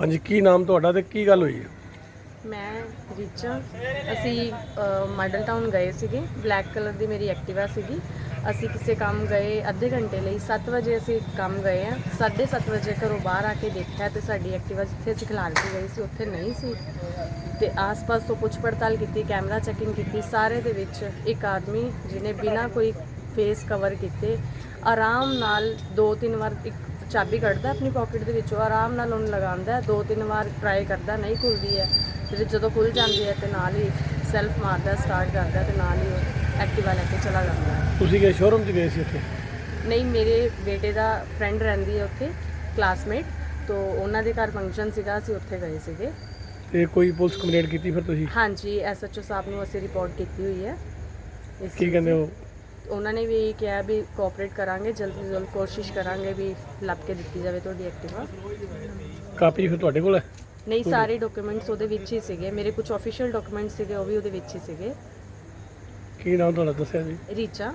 ਹਾਂਜੀ, ਕੀ ਨਾਮ ਤੁਹਾਡਾ ਤੇ ਕੀ ਗੱਲ ਹੋਈ ਹੈ? ਮੈਂ ਰਿਚਾ। ਅਸੀਂ ਮਾਡਲ ਟਾਊਨ ਗਏ ਸੀਗੇ। ਬਲੈਕ ਕਲਰ ਦੀ ਮੇਰੀ ਐਕਟਿਵਾ ਸੀਗੀ। ਅਸੀਂ ਕਿਸੇ ਕੰਮ ਗਏ ਅੱਧੇ ਘੰਟੇ ਲਈ। 7 ਵਜੇ ਅਸੀਂ ਕੰਮ ਗਏ ਆ। 7:30 ਵਜੇ ਘਰੋਂ ਬਾਹਰ ਆ ਕੇ ਦੇਖਿਆ ਤੇ ਸਾਡੀ ਐਕਟਿਵਾ ਜਿੱਥੇ ਅਸੀਂ ਖਿਲਾਰ ਕੇ ਗਏ ਸੀ, ਉੱਥੇ ਨਹੀਂ ਸੀ। ਤੇ ਆਸ-ਪਾਸ ਤੋਂ ਪੁੱਛ ਪੜਤਾਲ ਕੀਤੀ, ਕੈਮਰਾ ਚੈਕਿੰਗ ਕੀਤੀ, ਸਾਰੇ ਦੇ ਵਿੱਚ ਇੱਕ ਆਦਮੀ ਜਿਹਨੇ ਬਿਨਾਂ ਕੋਈ ਫੇਸ ਕਵਰ ਕੀਤੇ, ਆਰਾਮ ਨਾਲ ਦੋ ਤਿੰਨ ਵਾਰ ਇੱਕ ਚਾਬੀ ਕੱਢਦਾ ਆਪਣੀ ਪਾਕਟ ਦੇ ਵਿੱਚੋਂ ਆਰਾਮ ਨਾਲ ਉਹਨੂੰ ਲਗਾਉਂਦਾ ਦੋ ਤਿੰਨ ਵਾਰ ਟਰਾਈ ਕਰਦਾ ਨਹੀਂ ਖੁੱਲਦੀ ਹੈ। ਤੇ ਜਦੋਂ ਖੁੱਲ ਜਾਂਦੀ ਹੈ ਤੇ ਨਾਲ ਹੀ ਸੈਲਫ ਮਾਰਦਾ ਸਟਾਰਟ ਕਰਦਾ ਤੇ ਨਾਲ ਹੀ ਐਕਟਿਵਾ ਲੈ ਕੇ ਚਲਾ ਜਾਂਦਾ ਹੈ। ਤੁਸੀਂ ਕਿ ਸ਼ੋਰੂਮ 'ਚ ਗਏ ਸੀ ਉੱਥੇ? ਨਹੀਂ ਮੇਰੇ ਬੇਟੇ ਦਾ ਫਰੈਂਡ ਰਹਿੰਦੀ ਹੈ ਉੱਥੇ ਕਲਾਸਮੇਟ ਤੋਂ ਉਹਨਾਂ ਦੇ ਘਰ ਫੰਕਸ਼ਨ ਸੀਗਾ ਅਸੀਂ ਉੱਥੇ ਗਏ ਸੀਗੇ। ਤੇ ਕੋਈ ਪੁਲਿਸ ਕੰਪਲੇਂਟ ਕੀਤੀ ਫਿਰ ਤੁਸੀਂ? ਹਾਂਜੀ ਐਸਐਚਓ ਸਾਹਿਬ ਨੂੰ ਅਸੀਂ ਰਿਪੋਰਟ ਕੀਤੀ ਹੋਈ ਹੈ। ਇਸ ਕੀ ਕਹਿੰਦੇ ਹੋ? ਉਹਨਾਂ ਨੇ ਵੀ ਕਿਹਾ ਵੀ ਕੋਆਪਰੇਟ ਕਰਾਂਗੇ ਜਲਦੀ ਤੋਂ ਜਲਦ ਕੋਸ਼ਿਸ਼ ਕਰਾਂਗੇ ਵੀ ਲੱਭ ਕੇ ਦਿੱਤੀ ਜਾਵੇ ਤੁਹਾਡੀ ਐਕਟਿਵਾ ਕਾਪੀ ਫਿਰ ਤੁਹਾਡੇ ਕੋਲ ਹੈ? ਨਹੀਂ ਸਾਰੇ ਡਾਕੂਮੈਂਟਸ ਉਹਦੇ ਵਿੱਚ ਹੀ ਸੀਗੇ। ਮੇਰੇ ਕੁਝ ਆਫੀਸ਼ੀਅਲ ਡਾਕੂਮੈਂਟਸ ਸੀਗੇ ਉਹ ਵੀ ਉਹਦੇ ਵਿੱਚ ਹੀ ਸੀਗੇ। ਕੀ ਨਾਮ ਤੁਹਾਡਾ ਦੱਸਿਆ ਜੀ? ਰੀਚਾ।